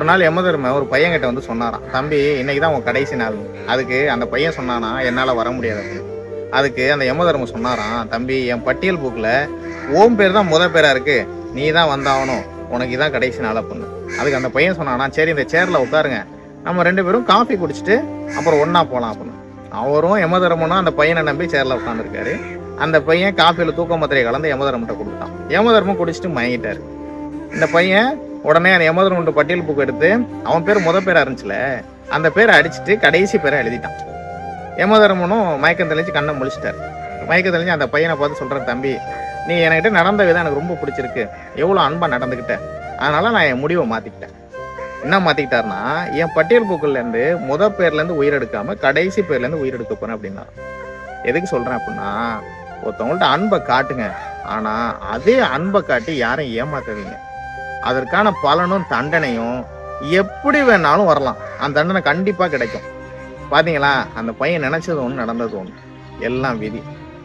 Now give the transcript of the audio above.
ஒரு நாள் யமதர்ம ஒரு பையன்கிட்ட வந்து சொன்னாராம் தம்பி இன்னைக்கு தான் உன் கடைசி நாள். அதுக்கு அந்த பையன் சொன்னானா என்னால் வர முடியாது. அப்படின்னு. அதுக்கு அந்த யமதர்ம சொன்னாராம் தம்பி என் பட்டியல் புக்கில் ஓம் பேர் தான் முத பேராக இருக்கு. நீ தான் வந்தாகணும். உனக்கு இதான் கடைசி நாள் அப்படின்னு. அதுக்கு அந்த பையன் சொன்னானா சரி இந்த சேரில் உட்காருங்க. நம்ம ரெண்டு பேரும் காஃபி குடிச்சிட்டு அப்புறம் ஒன்றா போகலாம் அப்படின்னு. அவரும் யமதர்மனும் அந்த பையனை நம்பி சேரில் உட்காந்துருக்காரு அந்த பையன் காஃபியில் தூக்க மாத்திரையை கலந்து யமதர்மன்ட்ட கொடுத்தான். யமதர்மம் குடிச்சிட்டு மயங்கிட்டாரு. இந்த பையன் உடனே அந்த யமதர்மன் பட்டியல் புக் எடுத்து அவன் பேர் முத பேரா இருந்துச்சுல அந்த பேரை அடிச்சுட்டு கடைசி பேரை எழுதிட்டான். யமதர்மனும் மயக்கம் தெளிஞ்சு கண்ணை முழிச்சிட்டார். மயக்கம் தெளிஞ்சு அந்த பையனை பார்த்து சொல்ற தம்பி நீ என்கிட்ட நடந்த விதம் எனக்கு ரொம்ப பிடிச்சிருக்கு. எவ்வளோ அன்பா நடந்துக்கிட்ட அதனால நான் என் முடிவை மாத்திக்கிட்டேன். என்ன மாத்திக்கிட்டாருன்னா என் பட்டியல் பூக்கள்லேருந்து இருந்து முத பேர்ல இருந்து கடைசி பேர்ல இருந்து உயிரெடுக்க போறேன் அப்படின்னா எதுக்கு சொல்றேன் அப்படின்னா ஒருத்தவங்கள்ட்ட அன்பை காட்டுங்க. ஆனா அதே அன்பை காட்டி யாரையும் ஏமாத்துவீங்க அதற்கான பலனும் தண்டனையும் எப்படி வேணாலும் வரலாம். அந்த தண்டனை கண்டிப்பாக கிடைக்கும். பாத்தீங்களா? அந்த பையன் நினைச்சது ஒன்று நடந்தது ஒன்று எல்லாம் விதி.